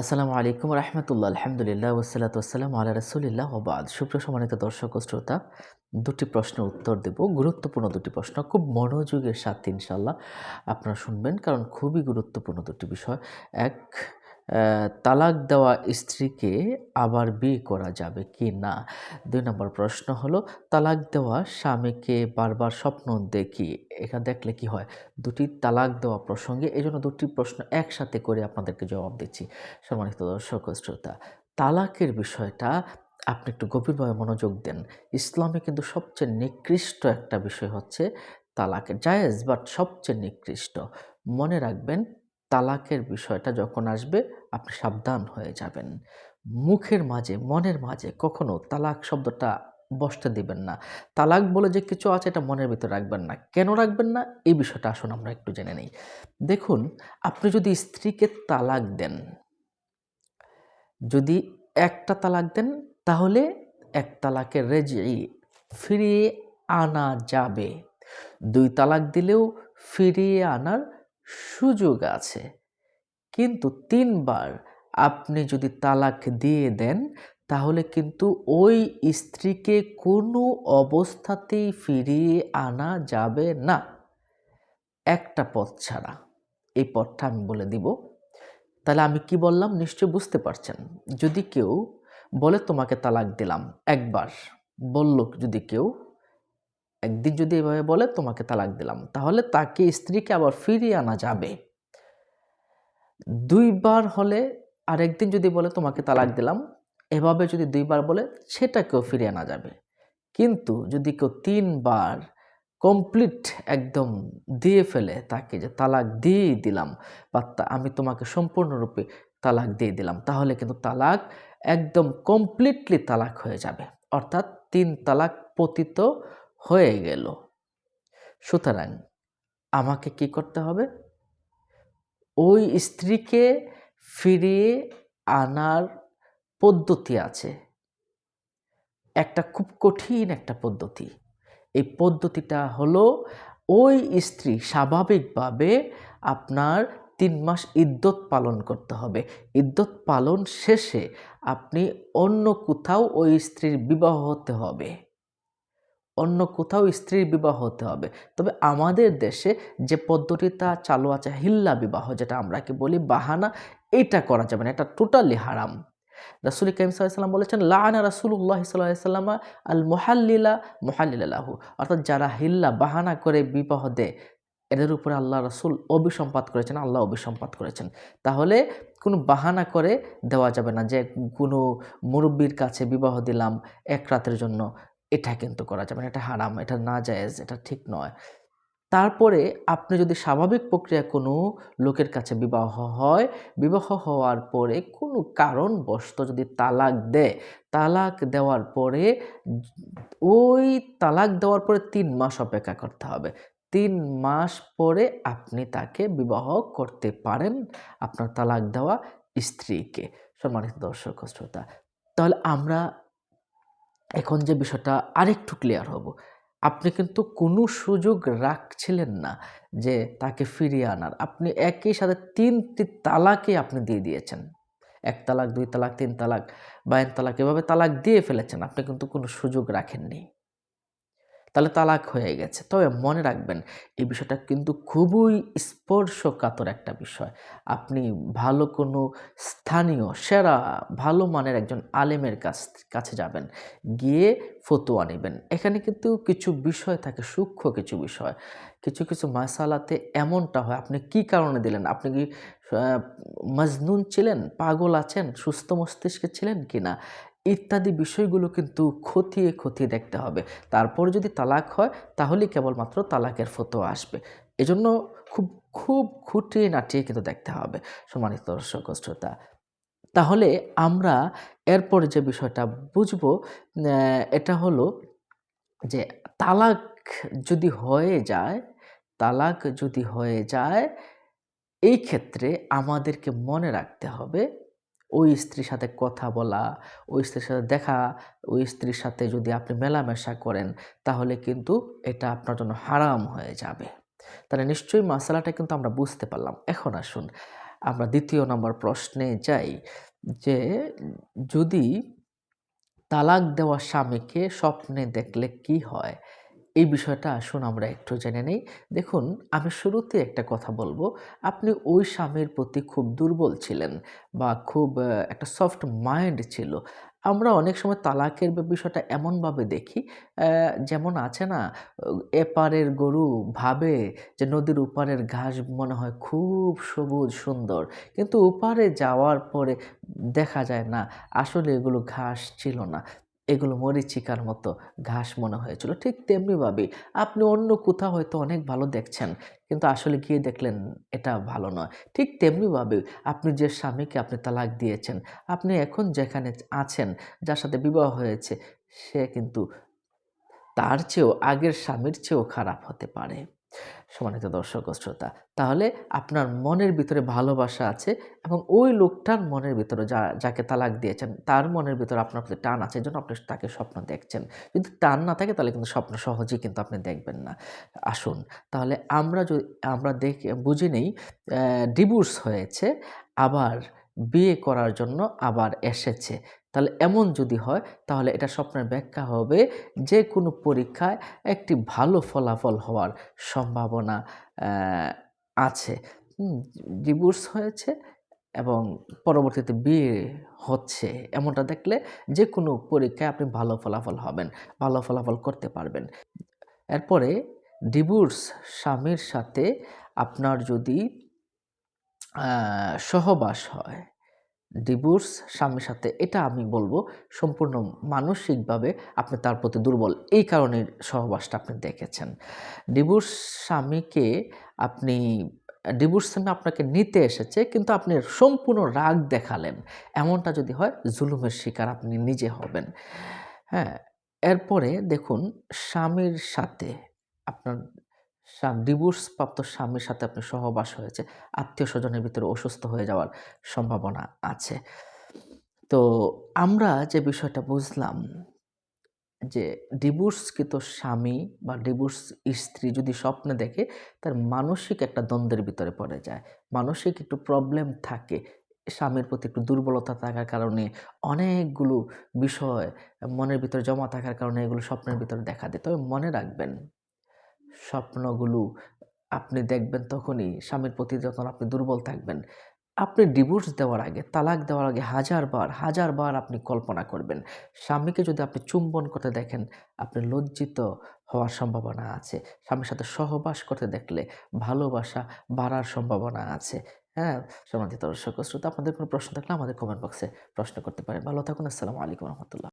আসসালামু আলাইকুম রহমতুল্লাহ, আলহামদুলিল্লাহ ওসালাত আসসালাম আল্লাহ রসুলিল্লাহ ওবাদ সুপ্রিয় সম্মানিত দর্শক শ্রোতা, দুটি প্রশ্নের উত্তর দেব, গুরুত্বপূর্ণ দুটি প্রশ্ন, খুব মনোযোগের সাথে ইনশাল্লাহ আপনারা শুনবেন, কারণ খুবই গুরুত্বপূর্ণ দুটি বিষয়। এক তালাক দেওয়া স্ত্রীকে আবার বিয়ে করা যাবে কি না? দুই নম্বর প্রশ্ন হলো, তালাক দেওয়া স্বামীকে বারবার স্বপ্ন দেখি, এখানে দেখলে কি হয়? দুটি তালাক দেওয়া প্রসঙ্গে, এই জন্য দুটি প্রশ্ন একসাথে করে আপনাদেরকে জবাব দিচ্ছি। সম্মানিত দর্শক শ্রোতা, তালাকের বিষয়টা আপনি একটু গভীরভাবে মনোযোগ দেন। ইসলামে কিন্তু সবচেয়ে নিকৃষ্ট একটা বিষয় হচ্ছে তালাকের, জায়েজ বাট সবচেয়ে নিকৃষ্ট। মনে রাখবেন তালাকের বিষয়টা যখন আসবে, আপনি সাবধান হয়ে যাবেন। মুখের মাঝে, মনের মাঝে কখনো তালাক শব্দটা বসতে দিবেন না। তালাক বলে যে কিছু আছে এটা মনের ভিতরে রাখবেন না। কেন রাখবেন না? এই বিষয়টা আসুন আমরা একটু জেনে নিই। দেখুন, আপনি যদি স্ত্রীকে তালাক দেন, যদি একটা তালাক দেন, তাহলে এক তালাকের রেজি ফিরিয়ে আনা যাবে। দুই তালাক দিলেও ফিরিয়ে আনার সুযোগ আছে। কিন্তু তিনবার আপনি যদি তালাক দিয়ে দেন, তাহলে কিন্তু ওই স্ত্রীকে কোনো অবস্থাতেই ফিরিয়ে আনা যাবে না। একটা পথ ছাড়া। এই পথটা আমি বলে দিব। তাহলে আমি কি বললাম নিশ্চয় বুঝতে পারছেন। যদি কেউ বলে, তোমাকে তালাক দিলাম। একবার বলল যদি কেউ একদিন যদি এভাবে বলে, তোমাকে তালাক দিলাম। তাহলে তাকে স্ত্রীকে আবার ফিরিয়ে আনা যাবে। দুইবার হলে আরেকদিন যদি বলে, তোমাকে তালাক দিলাম, এভাবে যদি দুইবার বলে, সেটাকেও ফিরিয়ে আনা যাবে। কিন্তু যদি কেউ তিনবার কমপ্লিট একদম দিয়ে ফেলে তাকে যে তালাক দিয়েই দিলাম বা আমি তোমাকে সম্পূর্ণরূপে তালাক দিয়ে দিলাম, তাহলে কিন্তু তালাক একদম কমপ্লিটলি তালাক হয়ে যাবে। অর্থাৎ তিন তালাক পতিত হয়ে গেল। সুতরাং আমাকে কি করতে হবে? ওই স্ত্রীকে ফিরিয়ে আনার পদ্ধতি আছে। একটা খুব কঠিন একটা পদ্ধতি। এই পদ্ধতিটা হলো ওই স্ত্রী স্বাভাবিকভাবে আপনার তিন মাস ইদ্যত পালন করতে হবে। ইদ্যত পালন শেষে আপনি অন্য কোথাও ওই স্ত্রীর বিবাহ হতে হবে। অন্য কোথাও স্ত্রীর বিবাহ হতে হবে। তবে আমাদের দেশে যে পদ্ধতিটা চালু আছে হিল্লা বিবাহ, যেটা আমরা কি বলি বাহানা এটা করা যাবে না, এটা টোটালি হারাম। রাসুল কাইম সাল্লাম বলেছেন লানা রাসুল্লাহ সাল্লাম আল মোহাল্লিলা মোহাল্লিলাহু অর্থাৎ যারা হিল্লা বাহানা করে বিবাহ দেয়, এদের উপরে আল্লাহ রসুল অভিসম্পাত করেছেন, আল্লাহ অভিসম্পাত করেছেন। তাহলে কোনো বাহানা করে দেওয়া যাবে না যে কোনো মুরব্বীর কাছে বিবাহ দিলাম এক রাতের জন্য। এটা কিন্তু করা যাবে এটা হারাম, এটা না জায়েজ, এটা ঠিক নয়। তারপরে আপনি যদি স্বাভাবিক প্রক্রিয়া কোনো লোকের কাছে বিবাহ হয়, বিবাহ হওয়ার পরে কোনো কারণবশত যদি তালাক দেয়, তালাক দেওয়ার পরে ওই তালাক দেওয়ার পরে তিন মাস অপেক্ষা করতে হবে। তিন মাস পরে আপনি তাকে বিবাহ করতে পারেন, আপনার তালাক দেওয়া স্ত্রীকে। সম্মানিত দর্শক শ্রোতা, তাহলে আমরা এখন যে বিষয়টা আরেকটু ক্লিয়ার হব। আপনি কিন্তু কোনো সুযোগ রাখছিলেন না যে তাকে ফিরিয়ে আনার। আপনি একই সাথে তিনটি তালাকে আপনি দিয়ে দিয়েছেন। এক তালাক, দুই তালাক, তিন তালাক বাইন তালাক, এভাবে তালাক দিয়ে ফেলেছেন। আপনি কিন্তু কোনো সুযোগ রাখেননি। তাহলে তালাক হয়ে গেছে। তবে মনে রাখবেন, এই বিষয়টা কিন্তু খুবই স্পর্শকাতর একটা বিষয়। আপনি ভালো কোনো স্থানীয়, সেরা, ভালো মানের একজন আলেমের কাছ, কাছে যাবেন, গিয়ে ফতোয়া নেবেন। এখানে কিন্তু কিছু বিষয় থাকে, সূক্ষ্ম কিছু বিষয়। কিছু কিছু মাসালাতে এমনটা হয়, আপনি কি কারণে দিলেন? আপনি কি মজনুন ছিলেন? পাগল আছেন? সুস্থ মস্তিষ্কে ছিলেন কি না ইত্যাদি বিষয়গুলো কিন্তু খতিয়ে খতিয়ে দেখতে হবে। তারপর যদি তালাক হয়, তাহলেই কেবলমাত্র তালাকের ফতোয়া আসবে। এজন্য খুব খুব খুঁটিয়ে নাটিয়ে কিন্তু দেখতে হবে, সম্মানিত দর্শক শ্রোতা। তাহলে আমরা এরপর যে বিষয়টা বুঝব এটা হলো যে তালাক যদি হয়ে যায়, তালাক যদি হয়ে যায়, এই ক্ষেত্রে আমাদেরকে মনে রাখতে হবে ওই স্ত্রীর সাথে কথা বলা, ওই স্ত্রীর সাথে দেখা, ওই স্ত্রীর সাথে যদি আপনি মেলামেশা করেন, তাহলে কিন্তু এটা আপনার জন্য হারাম হয়ে যাবে। তাহলে নিশ্চয়ই মশালাটা কিন্তু আমরা বুঝতে পারলাম। এখন আসুন, আমরা দ্বিতীয় নম্বর প্রশ্নে যাই যে, যদি তালাক দেওয়া স্বামীকে স্বপ্নে দেখলে কি হয়? এই বিষয়টা আসুন আমরা একটু জেনে নেই। দেখুন, আমি শুরুতে একটা কথা বলব। আপনি ওই স্বামীর প্রতি খুব দুর্বল ছিলেন বা খুব একটা সফট মাইন্ড ছিল। আমরা অনেক সময় তালাকের বিষয়টা এমনভাবে দেখি যেমন আছে না, এপারের গরু ভাবে যে নদীর উপারের ঘাস মনে হয় খুব সবুজ, সুন্দর। কিন্তু ওপারে যাওয়ার পরে দেখা যায় না, আসলে এগুলো ঘাস ছিল না। এগুলো মরিচিকার মতো ঘাস মনে হয়েছিল। ঠিক তেমনিভাবে আপনি অন্য কোথাও হয়তো অনেক ভালো দেখছেন, কিন্তু আসলে গিয়ে দেখলেন এটা ভালো নয়। ঠিক তেমনিভাবে আপনি যে স্বামীকে আপনি তালাক দিয়েছেন, আপনি এখন যেখানে আছেন, যার সাথে বিবাহ হয়েছে, সে কিন্তু তার চেয়েও আগের স্বামীর চেয়েও খারাপ হতে পারে। সম্মানিত দর্শক শ্রোতা, তাহলে আপনার মনের ভিতরে ভালোবাসা আছে এবং ওই লোকটার মনের ভিতরে যা, যাকে তালাক দিয়েছেন, তার মনের ভিতরে আপনার প্রতি টান আছে জন্য আপনি তাকে স্বপ্ন দেখছেন। যদি টান না থাকে, তাহলে কিন্তু স্বপ্ন সহজেই কিন্তু আপনি দেখবেন না। আসুন, তাহলে আমরা যদি, আমরা দেখে, বুঝে নেই ডিভোর্স হয়েছে, আবার বিয়ে করার জন্য আবার এসেছে। তাহলে এমন যদি হয়, তাহলে এটা স্বপ্নের ব্যাখ্যা হবে যে কোনো পরীক্ষায় একটি ভালো ফলাফল হওয়ার সম্ভাবনা আছে। ডিভোর্স হয়েছে এবং পরবর্তীতে বিয়ে হচ্ছে। এমনটা দেখলে যে কোনো পরীক্ষায় আপনি ভালো ফলাফল হবেন, ভালো ফলাফল করতে পারবেন। এরপরে ডিভোর্স স্বামীর সাথে আপনার যদি সহবাস হয় ডিভোর্স স্বামীর সাথে, এটা আমি বলব, সম্পূর্ণ মানসিকভাবে আপনি তার প্রতি দুর্বল। এই কারণে সহবাসটা আপনি দেখেছেন। ডিভোর্স স্বামীকে আপনি ডিভোর্স স্বামী আপনাকে নিতে এসেছে, কিন্তু আপনি সম্পূর্ণ রাগ দেখালেন। এমনটা যদি হয়, জুলুমের শিকার আপনি নিজে হবেন। হ্যাঁ এরপরে দেখুন, স্বামীর সাথে আপনার ডিভোর্স প্রাপ্ত স্বামীর সাথে আপনি সহবাস হয়েছে। আত্মীয় স্বজনের ভিতরে অসুস্থ হয়ে যাওয়ার সম্ভাবনা আছে। তো আমরা যে বিষয়টা বুঝলাম যে ডিভোর্সকৃত স্বামী বা ডিভোর্স স্ত্রী যদি স্বপ্নে দেখে, তার মানসিক একটা দ্বন্দ্বের ভিতরে পড়ে যায়। মানসিক একটু প্রবলেম থাকে। স্বামীর প্রতি একটু দুর্বলতা থাকার কারণে অনেকগুলো বিষয় মনের ভিতরে জমা থাকার কারণে এগুলো স্বপ্নের ভিতরে দেখা দেয় তবে মনে রাখবেন স্বপ্নগুলো আপনি দেখবেন তখনই স্বামীর প্রতি যখন আপনি দুর্বল থাকবেন, আপনি ডিভোর্স দেওয়ার আগে, তালাক দেওয়ার আগে হাজারবার হাজারবার আপনি কল্পনা করবেন। স্বামীকে যদি আপনি চুম্বন করতে দেখেন, আপনি লজ্জিত হওয়ার সম্ভাবনা আছে। স্বামীর সাথে সহবাস করতে দেখলে ভালোবাসা বাড়ার সম্ভাবনা আছে। হ্যাঁ সমাধিত দর্শক, শ্রোতা, আপনাদের কোনো প্রশ্ন থাকলে আমাদের কমেন্ট বক্সে প্রশ্ন করতে পারেন। ভালো থাকুন, আসসালামু আলাইকুম রহমতুল্লাহ।